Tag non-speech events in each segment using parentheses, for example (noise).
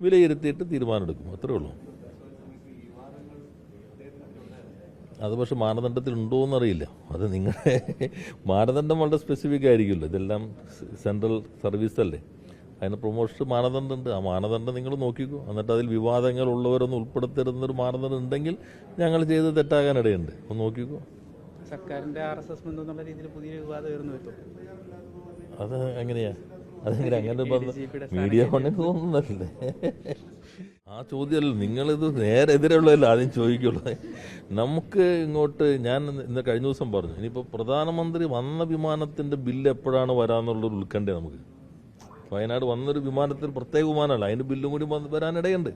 വിലയിരുത്തിയിട്ട് തീരുമാനമെടുക്കും. അത്രേ ഉള്ളൂ. അത് പക്ഷെ മാനദണ്ഡത്തിൽ ഉണ്ടോ എന്നറിയില്ല അത് നിങ്ങളുടെ (laughs) മാനദണ്ഡം വളരെ സ്പെസിഫിക് ആയിരിക്കുമല്ലോ. ഇതെല്ലാം സെൻട്രൽ സർവീസ് അല്ലേ? അതിന് പ്രൊമോഷൻ മാനദണ്ഡമുണ്ട്. ആ മാനദണ്ഡം നിങ്ങൾ നോക്കിക്കോ. എന്നിട്ട് അതിൽ വിവാദങ്ങൾ ഉള്ളവരൊന്നും ഉൾപ്പെടുത്തരുന്നൊരു മാനദണ്ഡം ഉണ്ടെങ്കിൽ ഞങ്ങൾ ചെയ്ത് തെറ്റാകാനിടയുണ്ട് ഒന്ന് നോക്കിക്കോ. സർക്കാരിന്റെ ആർ എസ് എസ് എന്നുള്ള രീതിയിൽ പുതിയ വിവാദം ഉയർന്നു അത് എങ്ങനെയാ? അതെങ്ങനെ (laughs) അങ്ങനെ മീഡിയ കൊണ്ടെങ്കിൽ തോന്നുന്നല്ലേ ആ ചോദ്യമല്ല നിങ്ങളിത് നേരെ എതിരെയുള്ളതല്ല ആദ്യം ചോദിക്കുള്ളത് നമുക്ക് ഇങ്ങോട്ട് ഞാൻ ഇന്ന് കഴിഞ്ഞ ദിവസം പറഞ്ഞു ഇനിയിപ്പോൾ പ്രധാനമന്ത്രി വന്ന വിമാനത്തിന്റെ ബില്ല് എപ്പോഴാണ് വരാന്നുള്ളൊരു ഉൾക്കണ്ടേ നമുക്ക്. വയനാട് വന്നൊരു വിമാനത്തിൽ പ്രത്യേക വിമാനമല്ല അതിന്റെ ബില്ലും കൂടി വന്ന് വരാനിടയുണ്ട്.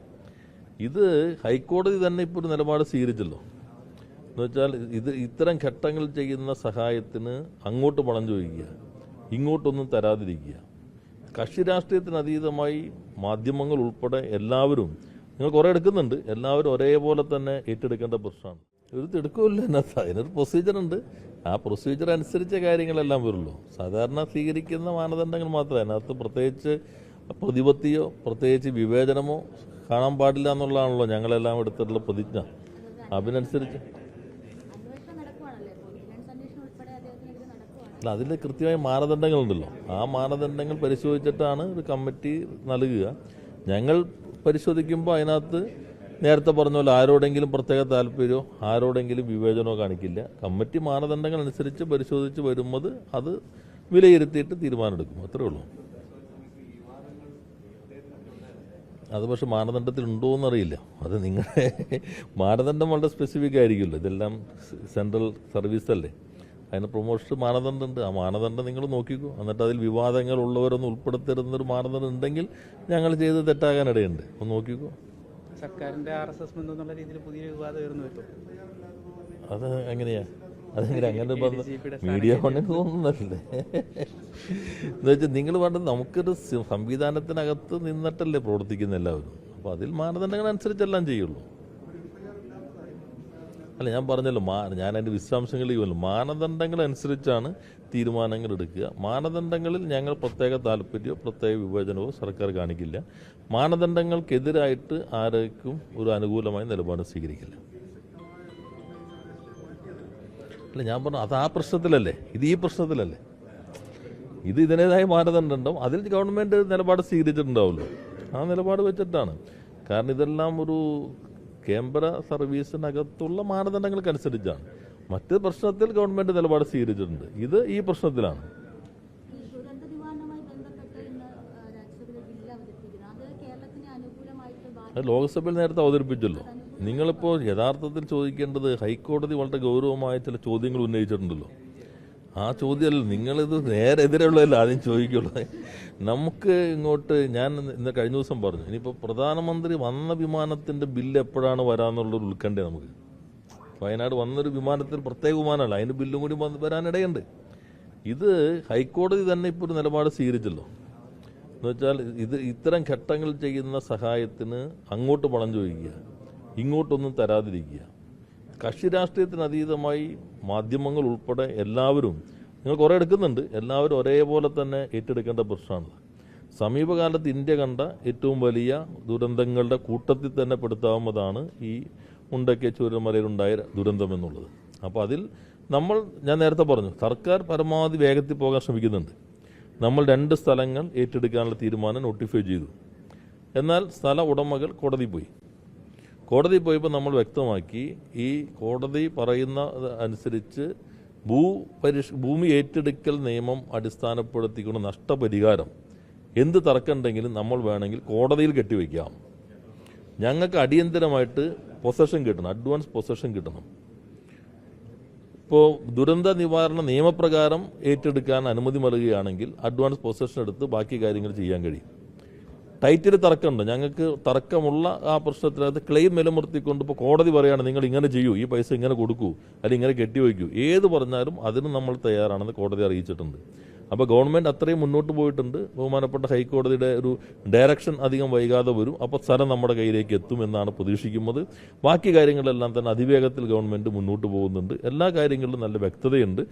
ഇത് ഹൈക്കോടതി തന്നെ ഇപ്പോൾ ഒരു നിലപാട് സ്വീകരിച്ചല്ലോ. എന്ന് വെച്ചാൽ ഇത് ഇത്തരം ഘട്ടങ്ങൾ ചെയ്യുന്ന സഹായത്തിന് അങ്ങോട്ട് പണം ചോദിക്കുക ഇങ്ങോട്ടൊന്നും തരാതിരിക്കുക. കക്ഷി രാഷ്ട്രീയത്തിന് അതീതമായി മാധ്യമങ്ങൾ ഉൾപ്പെടെ എല്ലാവരും നിങ്ങൾ കുറേ എടുക്കുന്നുണ്ട് എല്ലാവരും ഒരേപോലെ തന്നെ ഏറ്റെടുക്കേണ്ട പ്രശ്നമാണ്. ഒരു തിടുക്കമില്ല അതിനകത്ത് അതിനൊരു പ്രൊസീജിയർ ഉണ്ട്. ആ പ്രൊസീജിയർ അനുസരിച്ച കാര്യങ്ങളെല്ലാം വരുള്ളൂ. സാധാരണ സ്വീകരിക്കുന്ന മാനദണ്ഡങ്ങൾ മാത്രമേ അതിനകത്ത് പ്രത്യേകിച്ച് പ്രതിപത്തിയോ പ്രത്യേകിച്ച് വിവേചനമോ കാണാൻ പാടില്ല എന്നുള്ളതാണല്ലോ ഞങ്ങളെല്ലാം എടുത്തിട്ടുള്ള പ്രതിജ്ഞ. അതിനനുസരിച്ച് അല്ല അതിൽ കൃത്യമായ മാനദണ്ഡങ്ങളുണ്ടല്ലോ. ആ മാനദണ്ഡങ്ങൾ പരിശോധിച്ചിട്ടാണ് ഒരു കമ്മിറ്റി നൽകുക. ഞങ്ങൾ പരിശോധിക്കുമ്പോൾ അതിനകത്ത് നേരത്തെ പറഞ്ഞ പോലെ ആരോടെങ്കിലും പ്രത്യേക താല്പര്യമോ ആരോടെങ്കിലും വിവേചനമോ കാണിക്കില്ല. കമ്മിറ്റി മാനദണ്ഡങ്ങൾ അനുസരിച്ച് പരിശോധിച്ച് വരുമ്പോൾ അത് വിലയിരുത്തിയിട്ട് തീരുമാനമെടുക്കും. അത്രേ ഉള്ളൂ. അത് പക്ഷെ മാനദണ്ഡത്തിൽ ഉണ്ടോ എന്നറിയില്ല. അത് നിങ്ങളുടെ മാനദണ്ഡം വളരെ സ്പെസിഫിക് ആയിരിക്കുമല്ലോ. ഇതെല്ലാം സെൻട്രൽ സർവീസ് അല്ലേ? അതിന് പ്രൊമോഷൻ മാനദണ്ഡമുണ്ട് ആ മാനദണ്ഡം നിങ്ങൾ നോക്കിക്കോ. എന്നിട്ട് അതിൽ വിവാദങ്ങൾ ഉള്ളവരൊന്നും ഉൾപ്പെടുത്തരുന്നൊരു മാനദണ്ഡം ഉണ്ടെങ്കിൽ ഞങ്ങൾ ചെയ്ത് തെറ്റാകാനിടയുണ്ട് ഒന്ന് നോക്കിക്കോ. സർക്കാരിന്റെ ആർ എസ് എസ് ബന്ധം എന്നുള്ള രീതിയിൽ പുതിയ വിവാദം ഉയർന്നു അത് എങ്ങനെയാ? അതെങ്ങനെ (laughs) അങ്ങനെ ബന്ധം യുടെ മീഡിയ കൊണ്ടെങ്കിൽ തോന്നുന്നല്ലേ. എന്ന് വെച്ചാൽ നിങ്ങൾ പറഞ്ഞത് നമുക്കൊരു സംവിധാനത്തിനകത്ത് നിന്നിട്ടല്ലേ പ്രവർത്തിക്കുന്ന എല്ലാവരും. അപ്പോൾ അതിൽ മാനദണ്ഡങ്ങൾ അനുസരിച്ചെല്ലാം ചെയ്യുള്ളൂ. അല്ല ഞാൻ പറഞ്ഞല്ലോ മാ ഞാൻ അതിന്റെ വിശദാംശങ്ങളിലേക്ക് വന്നു മാനദണ്ഡങ്ങൾ അനുസരിച്ചാണ് തീരുമാനങ്ങൾ എടുക്കുക. മാനദണ്ഡങ്ങളിൽ ഞങ്ങൾ പ്രത്യേക താല്പര്യമോ പ്രത്യേക വിവേചനമോ സർക്കാർ കാണിക്കില്ല. മാനദണ്ഡങ്ങൾക്കെതിരായിട്ട് ആരേക്കും ഒരു അനുകൂലമായ നിലപാട് സ്വീകരിക്കില്ല. അല്ല ഞാൻ പറഞ്ഞു അത് ആ പ്രശ്നത്തിലല്ലേ? ഇത് ഈ പ്രശ്നത്തിലല്ലേ? ഇത് ഇതിന്റെതായ മാനദണ്ഡം. അതിൽ ഗവൺമെന്റ് നിലപാട് സ്വീകരിച്ചിട്ടുണ്ടാവുമല്ലോ. ആ നിലപാട് വെച്ചിട്ടാണ്. കാരണം ഇതെല്ലാം ഒരു കേന്ദ്ര സർവീസിനകത്തുള്ള മാനദണ്ഡങ്ങൾക്കനുസരിച്ചാണ്. മറ്റ് പ്രശ്നത്തിൽ ഗവൺമെന്റ് നിലപാട് സ്വീകരിച്ചിട്ടുണ്ട്. ഇത് ഈ പ്രശ്നത്തിലാണ്. ലോക്സഭയിൽ നേരത്തെ അവതരിപ്പിച്ചല്ലോ. നിങ്ങളിപ്പോൾ യഥാർത്ഥത്തിൽ ചോദിക്കേണ്ടത് ഹൈക്കോടതി വളരെ ഗൗരവമായ ചില ചോദ്യങ്ങൾ ഉന്നയിച്ചിട്ടുണ്ടല്ലോ. ആ ചോദ്യമല്ല നിങ്ങളിത് നേരെ എതിരെയുള്ളതല്ല ആദ്യം ചോദിക്കുള്ളത് നമുക്ക് ഇങ്ങോട്ട് ഞാൻ ഇന്ന് കഴിഞ്ഞ ദിവസം പറഞ്ഞു ഇനിയിപ്പോൾ പ്രധാനമന്ത്രി വന്ന വിമാനത്തിന്റെ ബില്ല് എപ്പോഴാണ് വരാന്നുള്ളൊരു ഉൾക്കണ്ടേ നമുക്ക്. വയനാട് വന്നൊരു വിമാനത്തിൽ പ്രത്യേക വിമാനമല്ല അതിന്റെ ബില്ലും കൂടി വന്ന് വരാനിടയുണ്ട് ഇത് ഹൈക്കോടതി തന്നെ ഇപ്പോൾ ഒരു നിലപാട് സ്വീകരിച്ചല്ലോ. എന്ന് വെച്ചാൽ ഇത് ഇത്തരം ഘട്ടങ്ങൾ ചെയ്യുന്ന സഹായത്തിന് അങ്ങോട്ട് പണം ചോദിക്കുക ഇങ്ങോട്ടൊന്നും തരാതിരിക്കുക. കക്ഷി രാഷ്ട്രീയത്തിന് അതീതമായി മാധ്യമങ്ങൾ ഉൾപ്പെടെ എല്ലാവരും നിങ്ങൾ കുറേ എടുക്കുന്നുണ്ട് എല്ലാവരും ഒരേപോലെ തന്നെ ഏറ്റെടുക്കേണ്ട പ്രശ്നമാണ് സമീപകാലത്ത് ഇന്ത്യ കണ്ട ഏറ്റവും വലിയ ദുരന്തങ്ങളുടെ കൂട്ടത്തിൽ തന്നെ പെടുത്താവുന്നതാണ് ഈ മുണ്ടക്കെ ചൂരമലയിലുണ്ടായ ദുരന്തം എന്നുള്ളത്. അപ്പോൾ അതിൽ നമ്മൾ ഞാൻ നേരത്തെ പറഞ്ഞു സർക്കാർ പരമാവധി വേഗത്തിൽ പോകാൻ ശ്രമിക്കുന്നുണ്ട്. നമ്മൾ രണ്ട് സ്ഥലങ്ങൾ ഏറ്റെടുക്കാനുള്ള തീരുമാനം നോട്ടിഫൈ ചെയ്തു. എന്നാൽ സ്ഥല ഉടമകൾ കോടതി പോയി. കോടതി പോയപ്പോൾ നമ്മൾ വ്യക്തമാക്കി ഈ കോടതി പറയുന്ന അനുസരിച്ച് ഭൂ പരിഷ് ഭൂമി ഏറ്റെടുക്കൽ നിയമം അടിസ്ഥാനപ്പെടുത്തിക്കൊണ്ട് നഷ്ടപരിഹാരം. എന്ത് തർക്കമുണ്ടെങ്കിലും നമ്മൾ വേണമെങ്കിൽ കോടതിയിൽ കെട്ടിവെക്കാം ഞങ്ങൾക്ക് അടിയന്തരമായിട്ട് പൊസഷൻ കിട്ടണം അഡ്വാൻസ് പൊസഷൻ കിട്ടണം. ഇപ്പോൾ ദുരന്ത നിവാരണ നിയമപ്രകാരം ഏറ്റെടുക്കാൻ അനുമതി നൽകുകയാണെങ്കിൽ അഡ്വാൻസ് പൊസഷൻ എടുത്ത് ബാക്കി കാര്യങ്ങൾ ചെയ്യാൻ കഴിയും. ടൈറ്റിൽ തർക്കമുണ്ട്. ഞങ്ങൾക്ക് തർക്കമുള്ള ആ പ്രശ്നത്തിനകത്ത് ക്ലെയിം നിലനിർത്തിക്കൊണ്ട് ഇപ്പോൾ കോടതി പറയുകയാണ് നിങ്ങൾ ഇങ്ങനെ ചെയ്യൂ ഈ പൈസ ഇങ്ങനെ കൊടുക്കൂ അല്ലെങ്കിൽ ഇങ്ങനെ കെട്ടിവയ്ക്കൂ ഏത് പറഞ്ഞാലും അതിന് നമ്മൾ തയ്യാറാണെന്ന് കോടതി അറിയിച്ചിട്ടുണ്ട്. അപ്പോൾ ഗവൺമെന്റ് അത്രയും മുന്നോട്ട് പോയിട്ടുണ്ട്. ബഹുമാനപ്പെട്ട ഹൈക്കോടതിയുടെ ഒരു ഡയറക്ഷൻ അധികം വൈകാതെ വരും. അപ്പോൾ സ്ഥലം നമ്മുടെ കയ്യിലേക്ക് എത്തും എന്നാണ് പ്രതീക്ഷിക്കുന്നത്. ബാക്കി കാര്യങ്ങളെല്ലാം തന്നെ അതിവേഗത്തിൽ ഗവൺമെന്റ് മുന്നോട്ട് പോകുന്നുണ്ട്. എല്ലാ കാര്യങ്ങളിലും നല്ല വ്യക്തതയുണ്ട്.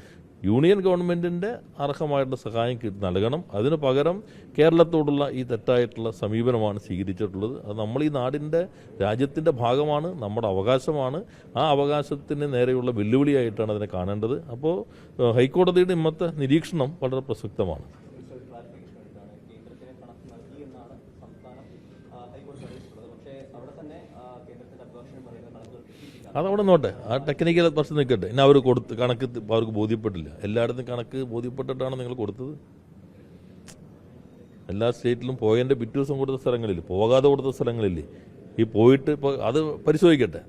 യൂണിയൻ ഗവൺമെന്റിന്റെ അർഹമായിട്ടുള്ള സഹായം നൽകണം. അതിന് പകരം കേരളത്തോടുള്ള ഈ തെറ്റായിട്ടുള്ള സമീപനമാണ് സ്വീകരിച്ചിട്ടുള്ളത്. അത് നമ്മൾ ഈ നാടിന്റെ രാജ്യത്തിന്റെ ഭാഗമാണ് നമ്മുടെ അവകാശമാണ്. ആ അവകാശത്തിന് നേരെയുള്ള വെല്ലുവിളിയായിട്ടാണ് അതിനെ കാണേണ്ടത്. അപ്പോൾ ഹൈക്കോടതിയുടെ ഇന്നത്തെ നിരീക്ഷണം വളരെ പ്രസക്തമാണ് കേന്ദ്രത്തിന് കണക്ക് നൽകി എന്നാണ് സംസ്ഥാനം ആ, ഹൈക്കോടതി അറിയിച്ചിട്ടുള്ളത് പക്ഷേ അവിടെ തന്നെ ആ, കേന്ദ്രത്തിന്റെ അഭിഭാഷകൻ പറയുന്ന കണക്കുകൾ കിട്ടിയിട്ടില്ല അതവിടെ നോട്ടെ. ആ ടെക്നിക്കൽ പ്രശ്നം നിൽക്കട്ടെ. ഇനി അവർ കൊടുത്ത് കണക്ക് അവർക്ക് ബോധ്യപ്പെട്ടില്ല. എല്ലായിടത്തും കണക്ക് ബോധ്യപ്പെട്ടിട്ടാണ് നിങ്ങൾ കൊടുത്തത്. എല്ലാ സ്റ്റേറ്റിലും പോയതിന്റെ പിറ്റേ ദിവസം കൊടുത്ത സ്ഥലങ്ങളിൽ പോകാതെ കൊടുത്ത സ്ഥലങ്ങളില്ലേ? ഈ പോയിട്ട് ഇപ്പോൾ അത് പരിശോധിക്കട്ടെ.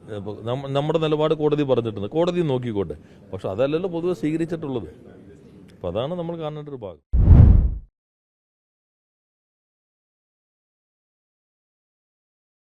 നമ്മുടെ നിലപാട് കോടതി പറഞ്ഞിട്ടുണ്ട്. കോടതി നോക്കിക്കോട്ടെ. പക്ഷെ അതല്ലല്ലോ പൊതുവെ സ്വീകരിച്ചിട്ടുള്ളത്. അപ്പോൾ അതാണ് നമ്മൾ കാണേണ്ട ഒരു ഭാഗം.